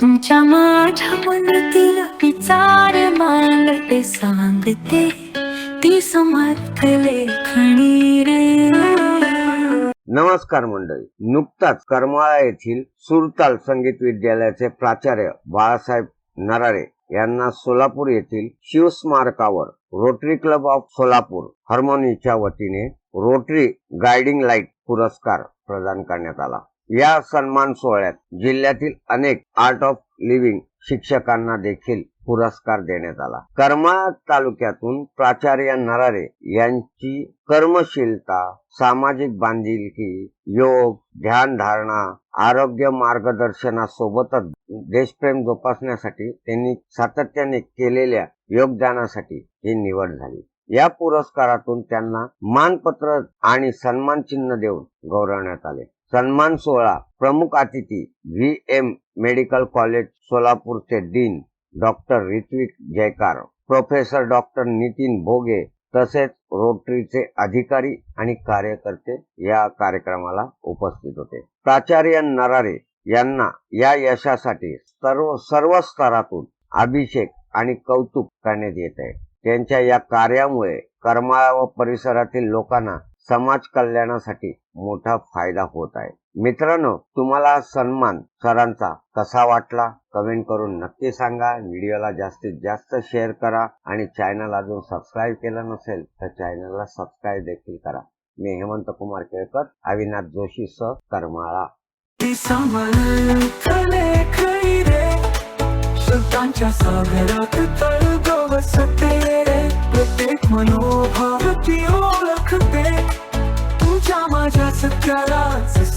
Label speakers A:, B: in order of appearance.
A: तुमच्या माझ्या मनातील विचार मांडते सांगते ती समर्थ लेखणी रे.
B: नमस्कार मंडळी. नुकताच करमाळा येथील सुरताल संगीत विद्यालयाचे प्राचार्य बाळासाहेब नरारे यांना सोलापूर येथील शिवस्मारकावर रोटरी क्लब ऑफ सोलापूर हार्मोनीच्या वतीने रोटरी गायडिंग लाइट पुरस्कार प्रदान करण्यात आला. या सन्मान सोहळ्यात जिल्ह्यातील अनेक आर्ट ऑफ लिव्हिंग शिक्षकांना देखील पुरस्कार देण्यात आला. कर्मा तालुक्यातून प्राचार्य नरारे यांची कर्मशीलता सामाजिक बांधिलकी योग ध्यान धारणा आरोग्य मार्गदर्शनासोबतच देशप्रेम जोपासण्यासाठी त्यांनी सातत्याने केलेल्या योगदानासाठी ही निवड झाली. या पुरस्कारातून त्यांना मानपत्र आणि सन्मान चिन्ह देऊन गौरवण्यात आले. सन्मान सोहळा प्रमुख अतिथी व्ही एम मेडिकल कॉलेज सोलापूरचे dean doctor Rutvik Jaykar professor doctor Nitin भोगे तसेच रोटरीचे अधिकारी आणि कार्यकर्ते या कार्यक्रमाला उपस्थित होते. प्राचार्य नरारे यांना या यशासाठी सर्व सर्व स्तरातून अभिषेक आणि कौतुक करण्यात येत आहे. त्यांच्या या कार्यामुळे करमाळा व परिसरातील लोकांना समाज कल्याणासाठी मोठा फायदा होत आहे. मित्रांनो तुम्हाला सन्मान सरांचा कसा वाटला? कमेंट करून नक्की सांगा. व्हिडिओला जास्तीत जास्त शेअर करा आणि चॅनल अजून सबस्क्राईब केलं नसेल तर चॅनलला सबस्क्राईब देखील करा. मी हेमंत कुमार केळकर अविनाश जोशी सह करमाळा.
A: सागरात ओळखते. तुझ्या माझ्या सत्यालाच संजीवनी दे